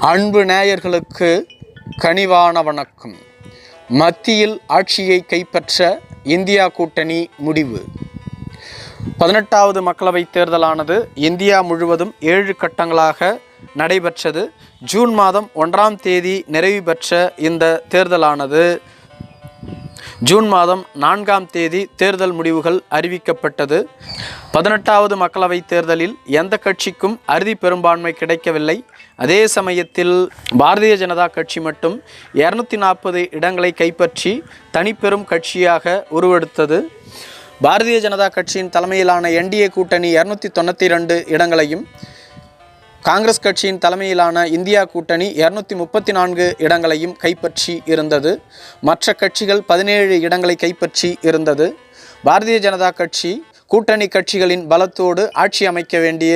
அன்பு நேயர்களுக்கு கனிவான வணக்கம். மத்தியில் ஆட்சியை கைப்பற்ற இந்தியா கூட்டணி முடிவு. பதினெட்டாவது மக்களவைத் தேர்தலானது இந்தியா முழுவதும் ஏழு கட்டங்களாக நடைபெற்றது. ஜூன் மாதம் ஒன்றாம் தேதி நிறைவு பெற்ற இந்த தேர்தலானது. ஜூன் மாதம் நான்காம் தேதி தேர்தல் முடிவுகள் அறிவிக்கப்பட்டது. பதினெட்டாவது மக்களவைத் தேர்தலில் எந்த கட்சிக்கும் அறுதி பெரும்பான்மை கிடைக்கவில்லை. அதே சமயத்தில் பாரதிய ஜனதா கட்சி மட்டும் இரநூத்தி நாற்பது இடங்களை கைப்பற்றி தனிப்பெரும் கட்சியாக உருவெடுத்தது. பாரதிய ஜனதா கட்சியின் தலைமையிலான என்டிஏ கூட்டணி இரநூத்தி தொண்ணூற்றி ரெண்டு இடங்களையும் காங்கிரஸ் கட்சியின் தலைமையிலான இந்தியா கூட்டணி இருநூத்தி முப்பத்தி நான்கு இடங்களையும் கைப்பற்றி இருந்தது. மற்ற கட்சிகள் பதினேழு இடங்களை கைப்பற்றி இருந்தது. பாரதிய ஜனதா கட்சி கூட்டணி கட்சிகளின் பலத்தோடு ஆட்சி அமைக்க வேண்டிய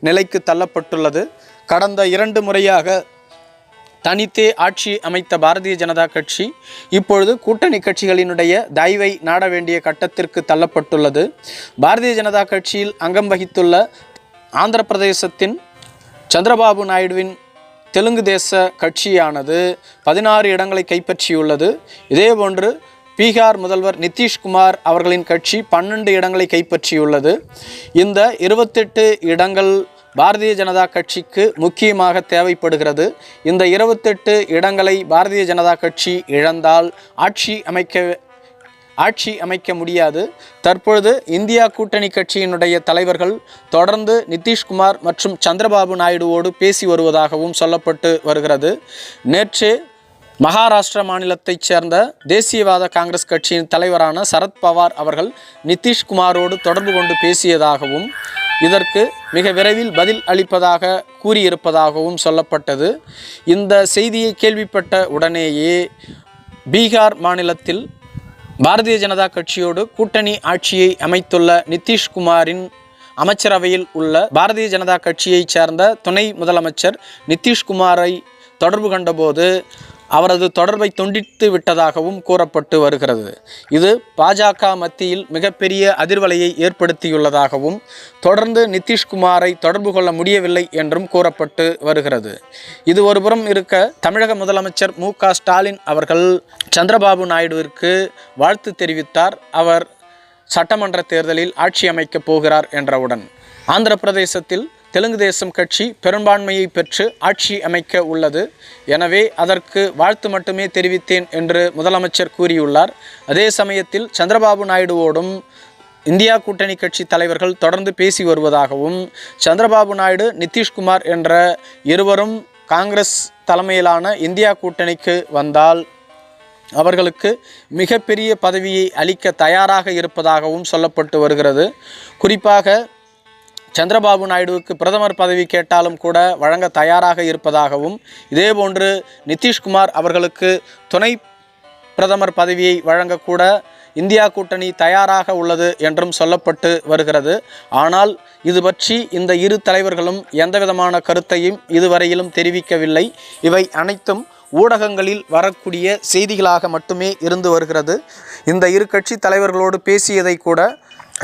நிலைக்கு தள்ளப்பட்டுள்ளது. கடந்த இரண்டு முறையாக தனித்தே ஆட்சி அமைத்த பாரதிய ஜனதா கட்சி இப்பொழுது கூட்டணி கட்சிகளினுடைய தயவை நாட வேண்டிய கட்டத்திற்கு தள்ளப்பட்டுள்ளது. பாரதிய ஜனதா கட்சியில் அங்கம் வகித்துள்ள ஆந்திர பிரதேசத்தின் சந்திரபாபு நாயுடுவின் தெலுங்கு தேச கட்சியானது பதினாறு இடங்களை கைப்பற்றியுள்ளது. இதேபோன்று பீகார் முதல்வர் நிதிஷ்குமார் அவர்களின் கட்சி பன்னெண்டு இடங்களை கைப்பற்றியுள்ளது. இந்த இருபத்தெட்டு இடங்கள் பாரதிய ஜனதா கட்சிக்கு முக்கியமாக தேவைப்படுகிறது. இந்த இருபத்தெட்டு இடங்களை பாரதிய ஜனதா கட்சி இழந்தால் ஆட்சி அமைக்க ஆட்சி அமைக்க முடியாது. தற்பொழுது இந்தியா கூட்டணி கட்சியினுடைய தலைவர்கள் தொடர்ந்து நிதிஷ்குமார் மற்றும் சந்திரபாபு நாயுடுவோடு பேசி வருவதாகவும் சொல்லப்பட்டு வருகிறது. நேற்று மகாராஷ்டிரா மாநிலத்தைச் சேர்ந்த தேசியவாத காங்கிரஸ் கட்சியின் தலைவரான சரத்பவார் அவர்கள் நிதிஷ்குமாரோடு தொடர்பு கொண்டு பேசியதாகவும் இதற்கு மிக விரைவில் பதில் அளிப்பதாக கூறியிருப்பதாகவும் சொல்லப்பட்டது. இந்த செய்தியை கேள்விப்பட்ட உடனேயே பீகார் மாநிலத்தில் பாரதிய ஜனதா கட்சியோடு கூட்டணி ஆட்சியை அமைத்துள்ள நிதிஷ்குமாரின் அமைச்சரவையில் உள்ள பாரதிய ஜனதா கட்சியைச் சேர்ந்த துணை முதலமைச்சர் நிதிஷ்குமாரை தொடர்பு கண்டபோது அவரது தொடர்பை துண்டித்து விட்டதாகவும் கூறப்பட்டு வருகிறது. இது பாஜக மத்தியில் மிகப்பெரிய அதிர்வலையை ஏற்படுத்தியுள்ளதாகவும் தொடர்ந்து நிதிஷ்குமாரை தொடர்பு கொள்ள முடியவில்லை என்றும் கூறப்பட்டு வருகிறது. இது ஒருபுறம் இருக்க தமிழக முதலமைச்சர் மு க ஸ்டாலின் அவர்கள் சந்திரபாபு நாயுடுவிற்கு வாழ்த்து தெரிவித்தார். அவர் சட்டமன்ற தேர்தலில் ஆட்சி அமைக்கப் போகிறார் என்றவுடன் ஆந்திர பிரதேசத்தில் தெலுங்கு தேசம் கட்சி பெரும்பான்மையை பெற்று ஆட்சி அமைக்க உள்ளது. எனவே அதற்கு வாழ்த்து மட்டுமே தெரிவித்தேன் என்று முதலமைச்சர் கூறியுள்ளார். அதே சமயத்தில் சந்திரபாபு நாயுடுவோடும் இந்தியா கூட்டணி கட்சி தலைவர்கள் தொடர்ந்து பேசி வருவதாகவும் சந்திரபாபு நாயுடு நிதிஷ்குமார் என்ற இருவரும் காங்கிரஸ் தலைமையிலான இந்தியா கூட்டணிக்கு வந்தால் அவர்களுக்கு மிகப்பெரிய பதவியை அளிக்க தயாராக இருப்பதாகவும் சொல்லப்பட்டு வருகிறது. குறிப்பாக சந்திரபாபு நாயுடுவுக்கு பிரதமர் பதவி கேட்டாலும் கூட வழங்க தயாராக இருப்பதாகவும் இதேபோன்று நிதிஷ்குமார் அவர்களுக்கு துணை பிரதமர் பதவியை வழங்கக்கூட இந்தியா கூட்டணி தயாராக உள்ளது என்றும் சொல்லப்பட்டு வருகிறது. ஆனால் இது பற்றி இந்த இரு தலைவர்களும் எந்தவிதமான கருத்தையும் இதுவரையிலும் தெரிவிக்கவில்லை. இவை அனைத்தும் ஊடகங்களில் வரக்கூடிய செய்திகளாக மட்டுமே இருந்து வருகிறது. இந்த இரு கட்சி தலைவர்களோடு பேசியதை கூட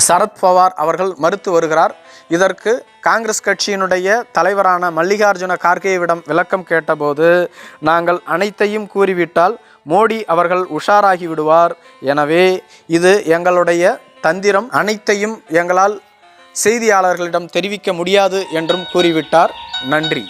சரத்பவார் அவர்கள் மறுத்து வருகிறார். இதற்கு காங்கிரஸ் கட்சியினுடைய தலைவரான மல்லிகார்ஜுன கார்கேவிடம் விளக்கம் கேட்டபோது நாங்கள் அனைத்தையும் கூறிவிட்டால் மோடி அவர்கள் உஷாராகி விடுவார். எனவே இது எங்களுடைய தந்திரம். அனைத்தையும் எங்களால் செய்தியாளர்களிடம் தெரிவிக்க முடியாது என்றும் கூறிவிட்டார். நன்றி.